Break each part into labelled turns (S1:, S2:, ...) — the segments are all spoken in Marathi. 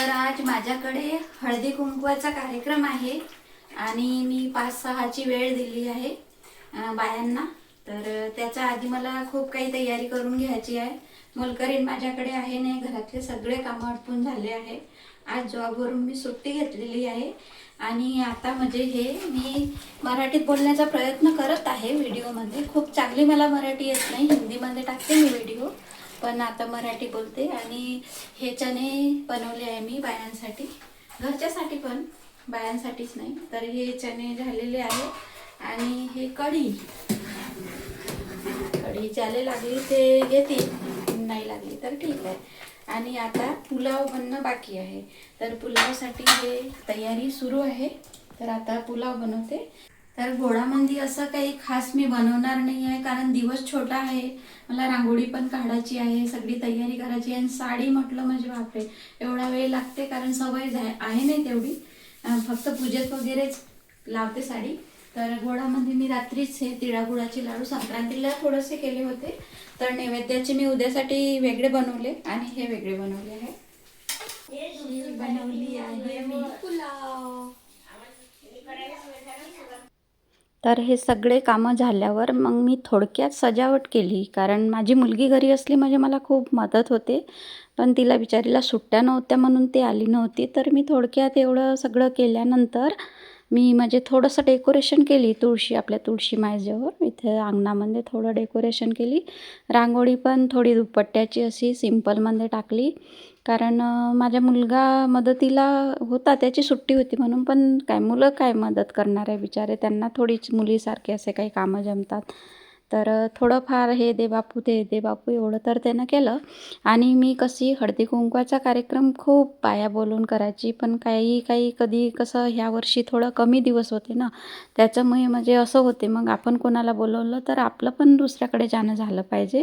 S1: तर आज माझ्याकडे हळदी कुंकवाचा कार्यक्रम आहे आणि मी पाच सहाची वेळ दिली आहे बायांना. तर त्याच्या आधी मला खूप काही तयारी करून घ्यायची आहे. मोलकरीण माझ्याकडे आहे नाही घरातले सगळे कामं अडपून झाले आहे. आज जॉबवरून मी सुट्टी घेतलेली आहे आणि आता म्हणजे हे मी मराठीत बोलण्याचा प्रयत्न करत आहे व्हिडिओमध्ये. खूप चांगली मला मराठी येत नाही. हिंदीमध्ये टाकते मी व्हिडिओ. पण आता मराठी बोलते आणि हे चणे बनवले आहे मी बायांसाठी. घरच्यासाठी पण बायांसाठीच नाही तर हे चणे झालेले आहे. आणि हे कढी. कढी ज्याला लागली ते घेतील नाही लागली तर ठीक आहे. आणि आता पुलाव बनणं बाकी आहे. तर पुलावसाठी हे तयारी सुरू आहे. तर आता पुलाव बनवते. तर गोडामध्ये असं काही खास मी बनवणार नाही आहे कारण दिवस छोटा आहे. मला रांगोळी पण काढायची आहे सगळी तयारी करायची आहे आणि साडी म्हटलं म्हणजे बापरे एवढा वेळ लागते कारण सवय आहे नाही तेवढी. फक्त पूजेत वगैरेच लावते साडी. तर गोडामध्ये मी रात्रीच हे तिळागुळाचे लाडू संक्रांतीला थोडेसे केले होते. तर नैवेद्याचे मी उद्यासाठी वेगळे बनवले आणि हे वेगळे बनवले आहे. बनवली आहे मी. पुलाव. तर हे सगळे कामं झाल्यावर मग मी थोडक्यात सजावट केली. कारण माझी मुलगी घरी असली म्हणजे मला खूप मदत होते. पण तिला बिचारीला सुट्ट्या नव्हत्या म्हणून ती आली नव्हती. तर मी थोडक्यात एवढं सगळं केल्यानंतर मी म्हणजे थोडंसं डेकोरेशन केली तुळशी आपल्या तुळशी मायजेवर इथे अंगणामध्ये थोडं डेकोरेशन केली. रांगोळी पण थोडी दुपट्ट्याची अशी सिम्पलमध्ये टाकली. कारण माझ्या मुलगा मदतीला होता त्याची सुट्टी होती म्हणून पण काय मुलं काय मदत करणार आहे बिचारे त्यांना थोडीच मुलीसारखे असे काही कामं जमतात. तर थोडंफार हे दे बापू ते दे बापू एवढं तर त्यानं केलं. आणि मी कशी हळदी कुंकवाचा कार्यक्रम खूप बाया बोलून करायची पण काही काही कधी कसं ह्या वर्षी थोडं कमी दिवस होते ना त्याच्यामुळे म्हणजे असं होते मग आपण कोणाला बोलवलं तर आपलं पण दुसऱ्याकडे जाणं झालं पाहिजे.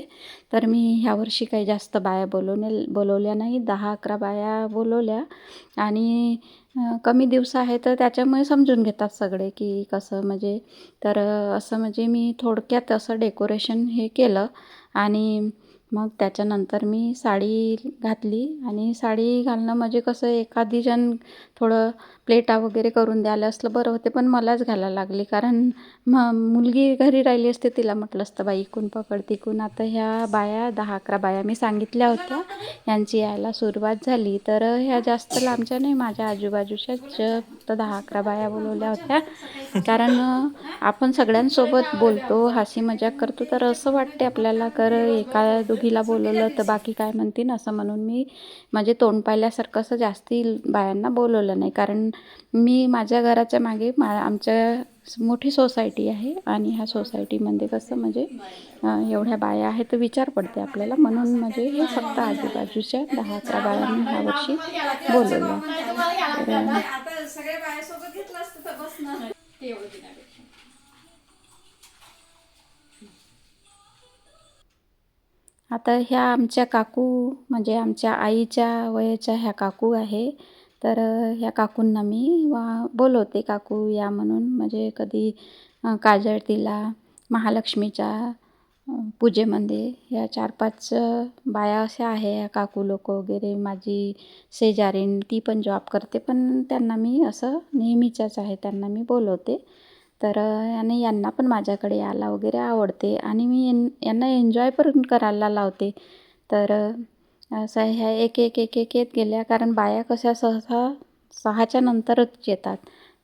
S1: तर मी ह्या वर्षी काही जास्त बाया बोलवणे बोलवल्या नाही दहा अकरा बाया बोलवल्या. आणि कमी दिवस आहे तर त्याच्यामुळे समजून घेतात सगळे की कसं म्हणजे तर असं म्हणजे मी थोडक्यात असं डेकोरेशन हे केलं आणि मग त्याच्यानंतर मी साडी घातली आणि साडी घालणं म्हणजे कसं एखादी जण थोडं प्लेटा वगैरे करून द्यायला असलं बरं होते पण मलाच घालायला लागली. कारण म मुलगी घरी राहिली असते तिला म्हटलं असतं बाई इकून पकड तिकून. आता ह्या बाया दहा अकरा बाया मी सांगितल्या होत्या यांची यायला सुरुवात झाली. तर ह्या जास्त लांबच्या नाही माझ्या आजूबाजूच्याच फक्त दहा अकरा बाया बोलवल्या होत्या. कारण आपण सगळ्यांसोबत बोलतो हसी मजाक करतो तर असं वाटते आपल्याला कर एका दोघीला बोलवलं तर बाकी काय म्हणतील असं म्हणून मी म्हणजे तोंड पाहिल्यासारखं असं जास्ती बायांना बोलवलं नाही. कारण मी माझ्या घराच्या मागे मा आमच्या मोठी सोसायटी आहे आणि ह्या सोसायटीमध्ये कसं म्हणजे एवढ्या बाया आहेत तर विचार पडते आपल्याला. म्हणून म्हणजे हे फक्त आजूबाजूच्या दहा अकरा बायांनी ह्या वर्षी बोलवल्या
S2: आता
S1: ह्या आमच्या काकू म्हणजे आमच्या आईच्या वयाच्या ह्या काकू आहे. तर ह्या काकूंना मी वा बोलवते काकू या म्हणून. म्हणजे कधी काजळतीला महालक्ष्मीच्या पूजेमध्ये ह्या चार पाच बाया अशा आहे ह्या काकू लोक वगैरे. माझी शेजारीण ती पण जॉब करते. पण त्यांना मी असं नेहमीच्याच आहे त्यांना मी बोलवते. तर आणि यांना पण माझ्याकडे यायला वगैरे आवडते आणि मी यां यांना एन्जॉय पण करायला लावते. तर असं ह्या एक एक एक एक येत गेल्या कारण बाया कशा सहसा सहाच्या नंतरच येतात.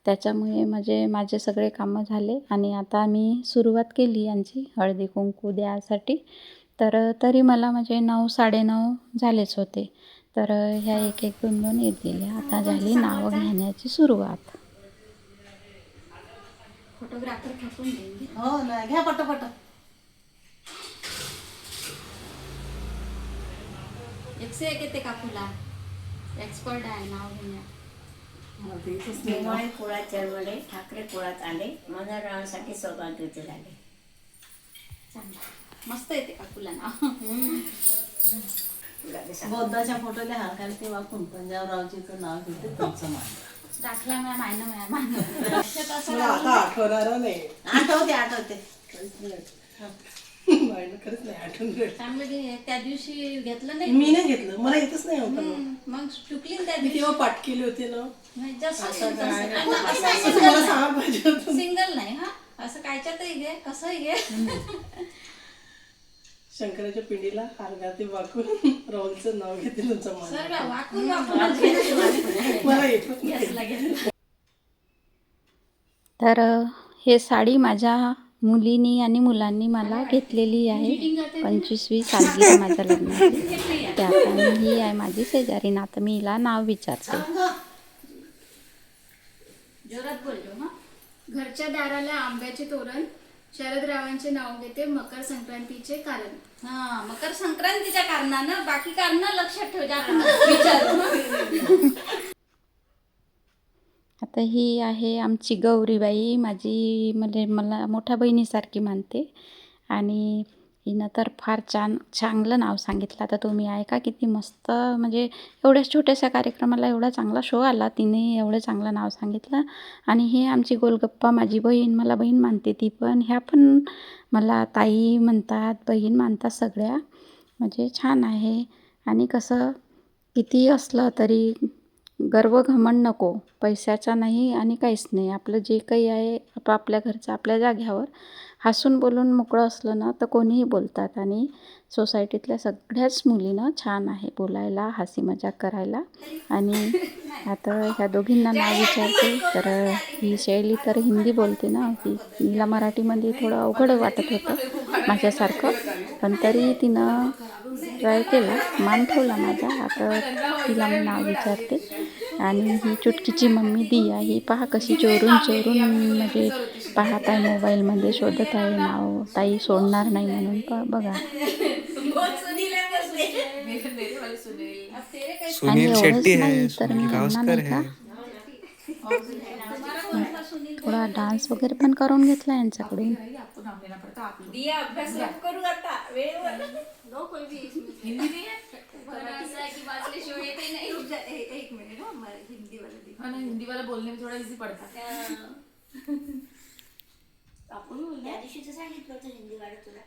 S1: त्याच्यामुळे म्हणजे माझे सगळे कामं झाले आणि आता मी सुरुवात केली यांची हळदी कुंकू द्यासाठी. तर तरी मला म्हणजे नऊ साडेनऊ झालेच होते. तर ह्या एक एक दोन दोन येत गेल्या आता झाली नावं घेण्याची सुरुवात. फोटोग्राफर थकून देईल
S2: हो ना घ्या पटपट
S1: एकशे एक येते काकूला एक्सपर्ट आहे नाव
S3: निवाळे कुळात जन्मले ठाकरे कुळात आले मनोरमासाठी सौभाग्यवती झाले.
S1: चांगलं. मस्त येते काकूला नाव?
S2: बौद्धाच्या फोटोला हार घालते वाकून पंजाबरावजीचं नाव घेते तुमचं मान
S1: दाखला मॅम आहे ना मॅम
S2: मला आता आठवणार नाही. आठवते आठवते.
S4: नाही ना, खरंच नाही आठवण नाही.
S2: चांगलं घे त्या दिवशी घेतलं नाही?
S4: मी नाही घेतलं. मला येतच नाही होतं.
S2: हम्म, मग चुकली ना त्या
S4: मी तेव्हा पाठ केले होते ना.
S2: दिवशी जसं
S4: असं
S2: तसं.
S4: काय-
S2: आणि असं
S4: असं मला सांगा पाहिजे होतं.
S2: सिंगल नाही हा. असं कायच्यातही घे कसंही घे.
S4: शंकराच्या पिंडीला हार घालते वाकून राहुलचं नाव घेते तुमचं मला
S1: तर हे साडी माझ्या मुलीनी आणि मुलांनी मला घेतलेली आहे. पंचवीसवी सालगिरह माझ्या लग्नाची. त्यात आणि ही आहे माझी शेजारीण आता मी हिला नाव विचारते.
S2: जोरात बोललो
S5: घरच्या दाराला आंब्याचे तोरण शरदरावांचे नाव घेते मकर संक्रांतीचे कारण.
S2: हा मकर संक्रांतीच्या कारणानं बाकी कारण लक्षात ठेव विचारू हं.
S1: आता ही आहे आमची गौरीबाई माझी म्हणजे मला मोठ्या बहिणीसारखी मानते. आणि हिनं तर फार छान चांगलं नाव सांगितलं. आता तुम्ही ऐका किती मस्त म्हणजे एवढ्या छोट्याशा कार्यक्रमाला एवढा चांगला शो आला. तिने एवढं चांगलं नाव सांगितलं. आणि हे आमची गोलगप्पा माझी बहीण मला बहीण मानते ती पण. ह्या पण मला ताई म्हणतात बहीण मानतात सगळ्या. म्हणजे छान आहे. आणि कसं किती असलं तरी गर्व घमंड नको. पैशाचा नाही आणि काहीच नाही. आपलं जे काही आहे आपापल्या घरचं आपल्या जाग्यावर. हसून बोलून मोकळं असलं ना तर कोणीही बोलतात. आणि सोसायटीतल्या सगळ्याच मुलीनं छान आहे बोलायला हसी मजाक करायला. आणि आता ह्या दोघींना नाव विचारते तर ही शैली तर हिंदी बोलते ना. ही हिला मराठीमध्ये थोडं अवघड वाटत होतं माझ्यासारखं. पण तरी तिनं ट्राय केला मान ठेवला माझा. आता तिला मी नाव विचारते. आणि ही चुटकीची मम्मी दिया ही पहा कशी चोरून चोरून म्हणजे पाहत आहे मोबाईलमध्ये शोधत आहे नाव ताई सोडणार नाही म्हणून. प बघा. आणि
S6: सुनील
S1: एवढंच
S6: शेट्टी
S1: नाही
S6: है
S1: तर मी नाही
S6: है
S1: का? थोडा डान्स वगैरे पण करून घेतला यांच्याकडून.
S3: दिया अभ्यास नको करू आता वेळेवर
S2: एक मिनिट हं, मला हिंदीवाला दे.
S7: हाँ ना हिंदी वाला बोलने में थोड़ा इजी पड़ता है।
S3: त्या तर सांगितलं होतं हिंदी तुला.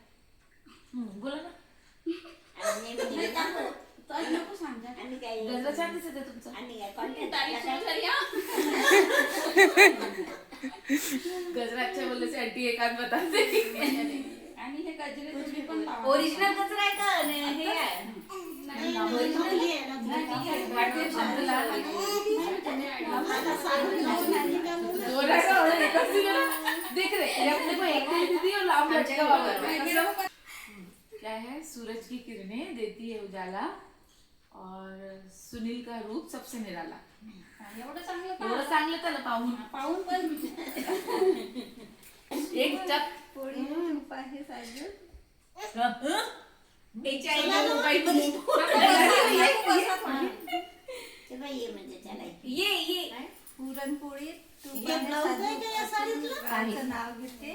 S7: हम्म, बोला ना.
S3: आणि दाखव.
S2: तर नको सांगा.
S3: आणि काय
S7: गजरा छान दिसत आहे तुमचा.
S3: आणि काय content
S2: तारीफ
S3: आपला
S2: सुरू
S3: काय?
S2: झाली, हं.
S7: गजरा अच्छा बोलने से आंटी एक आध बताते
S2: आणि हे गजरे तुम्ही पण लावा.
S3: ओरिजिनल गजरा आहे का? आणि हे आहे?
S7: देख रहे ये अपने को एक दे दीदी और लाभ लटका हुआ कर रहा है। ऐसा? क्या है सूरज की किरणें देती है उजाला और सुनील का रूप सबसे निराला।
S2: एवढं चांगलं
S7: एवढं चांगलं त्याला पाहून.
S2: पाहून पण.
S7: एक चक.
S2: पोळी.
S3: तेव्हा ये म्हणजे त्याला ये. ये
S2: पुरणपोळी. आहे साजून. बाळाचं नाव घेते.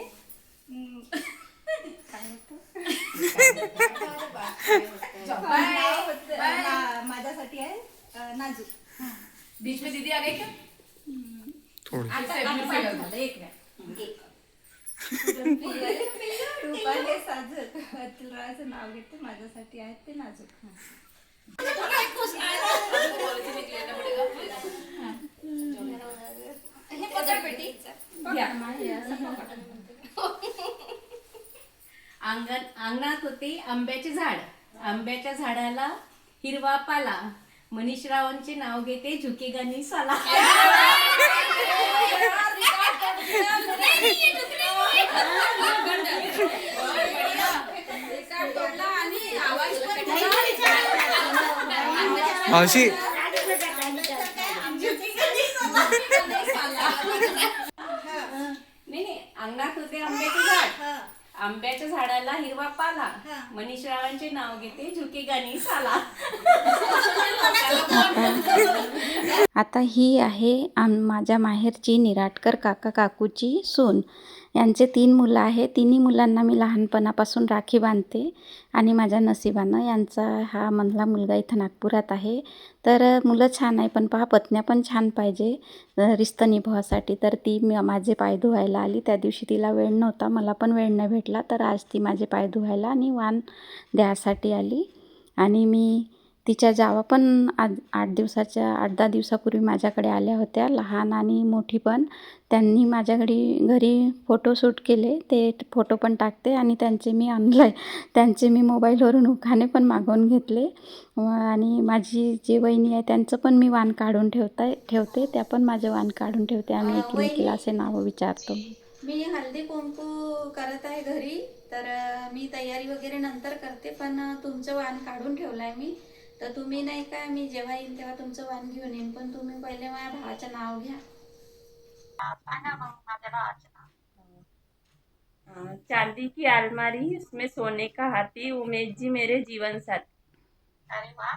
S2: हम्म. काय होतं? नाव होतं- मा- माझ्यासाठी आहे अं, नाजूक.
S7: बीच में दीदी आ गई क्या
S6: थोड़ी.
S2: आता आता पाठ झालं, एक साजूक. नाव घेते माझ्यासाठी आहे ते नाजूक.
S3: अंगण अंगणात होते आंब्याचे झाड. आंब्याच्या झाडाला हिरवा पाला. मनीष रावांचे नाव घेते झुके गाणी साला.
S6: मावशी
S3: नाही नाही. अंगणात होते आंब्याचे झाड. आंब्याच्या झाडाला हिरवा पाला. मनीष रावांचे नाव घेते झुके गाणी साला.
S1: आता ही आहे माझ्या माहेरची निराटकर काका काकूची सून. यांचे तीन मुलं आहे तिन्ही मुलांना मी लहानपणापासून राखी बांधते आणि माझ्या नशिबानं यांचा हा मधला मुलगा इथं नागपुरात आहे. तर मुलं छान आहे पण पहा पत्न्या पण छान पाहिजे रिस्त निभावासाठी. तर ती मी माझे पाय धुवायला आली. त्या दिवशी तिला वेळ नव्हता मला पण वेळ नाही भेटला. तर आज ती माझे पाय धुवायला आणि वाण द्यायसाठी आली. आणि मी तिच्या जावा पण आज आठ दिवसाच्या आठ दहा दिवसापूर्वी माझ्याकडे आल्या होत्या. लहान आणि मोठी पण. त्यांनी माझ्या घरी घरी फोटोशूट केले. ते फोटो पण टाकते आणि त्यांचे मी ऑनलाईन त्यांचे मी मोबाईलवरून उखाणे पण मागवून घेतले. आणि माझी जे वहिनी आहे त्यांचं पण मी वाण काढून ठेवता ठेवते. त्या पण माझे वाण काढून ठेवते. आम्ही एकमेकीला असे नावं विचारतो. मी हळदी कुंकू करत आहे घरी. तर मी तयारी वगैरे नंतर करते. पण तुमचं वाण काढून ठेवलं आहे मी. तर तुम्ही नाही का मी जेव्हा येईन तेव्हा तुमचं वाण घेऊन येईन पण तुम्ही पहिले माझ्या भावाचं नाव घ्या.
S8: हाँ, चांदी की अलमारी उसमें सोने का हाथी उमेश जी मेरे जीवन साथी. अरे वा.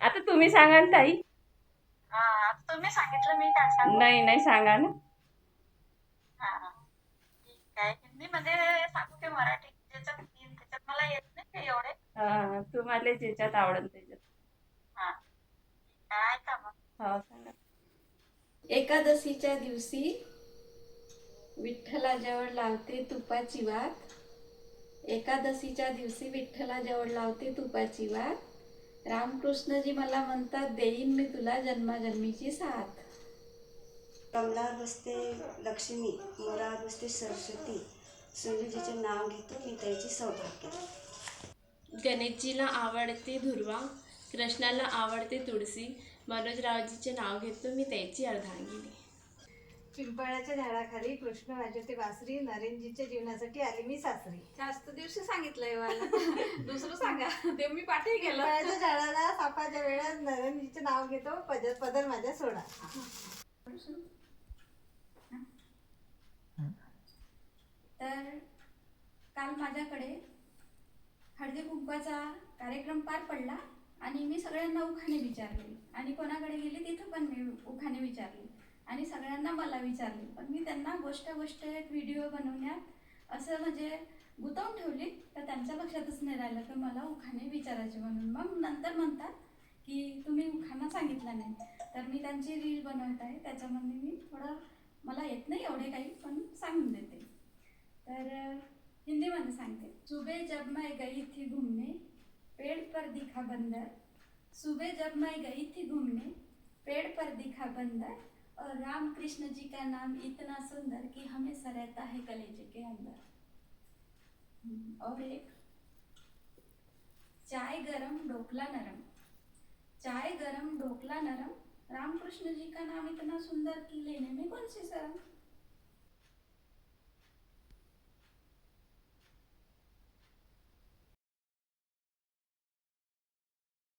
S8: आता तुम्ही सांगा ना ताई.
S9: तुम्ही सांगितलं मी काय सांगू?
S8: नाही नाही सांगा ना.
S9: हा. हिंदी मध्ये सांगू की मराठी? ज्याच्यात त्याच्यात मला येत नाही ते एवढे?
S8: हा, तुम्हाला ज्याच्यात आवडेल त्याच्यात.
S9: हा. काय का मग
S8: हो सांगा.
S1: एकादशीच्या दिवशी विठ्ठलाजवळ लावते तुपाची वात एकादशीच्या दिवशी विठ्ठलाजवळ लावते तुपाची वात रामकृष्णजी मला म्हणतात देईन मी तुला जन्माजन्मीची साथ.
S10: कमलावर बसते लक्ष्मी मोरावर बसते सरस्वती. सूर्यजीचे नाव घेतो मी त्याची सौभाग्य.
S11: गणेशजीला आवडते दुर्वा कृष्णाला आवडते तुळशी. मनोजरावजीचे नाव घेतो मी त्याची अर्धांगिनी.
S2: पिंपळाच्या झाडाखाली कृष्ण वाजवते बासरी नरेंजीच्या जीवनासाठी आली मी सासरी.
S1: जास्त दिवशी सांगितलंय मला. दुसरं सांगा. ते मी पाठी गेलं.
S2: पिंपळाच्या झाडाला सापाच्या वेळात नरेंजीचे नाव घेतो. पदर पदर माझ्या सोडा.
S1: तर काल माझ्याकडे हळदी कुंकवाचा कार्यक्रम पार पडला आणि मी सगळ्यांना उखाणे विचारले. आणि कोणाकडे गेले तिथं पण मी उखाणे विचारले. आणि सगळ्यांना मला विचारले. पण मी त्यांना गोष्ट गोष्ट एक व्हिडिओ बनवण्यात असं म्हणजे गुंतवून ठेवली. तर त्यांच्या लक्षातच नाही राहिलं तर मला उखाणे विचारायचे म्हणून. मग नंतर म्हणतात की तुम्ही उखाणा सांगितला नाही. तर मी त्यांची रील बनवत आहे. त्याच्यामध्ये मी थोडं मला येत नाही एवढे काही पण सांगून देते. तर हिंदीमध्ये सांगते. सुबह जब मैं गई थी घूमने पेड़ पर दिखा बंदर. सुबह जब मैं गई थी घूमने पेड़ पर दिखा बंदर. और राम कृष्ण जी का नाम इतना सुंदर कि हमेशा रहता है कलेजे के अंदर. और एक चाय गरम ढोकला नरम. चाय गरम ढोकला नरम. रामकृष्ण जी का नाम इतना सुंदर कि लेने में कौन सी शर्म?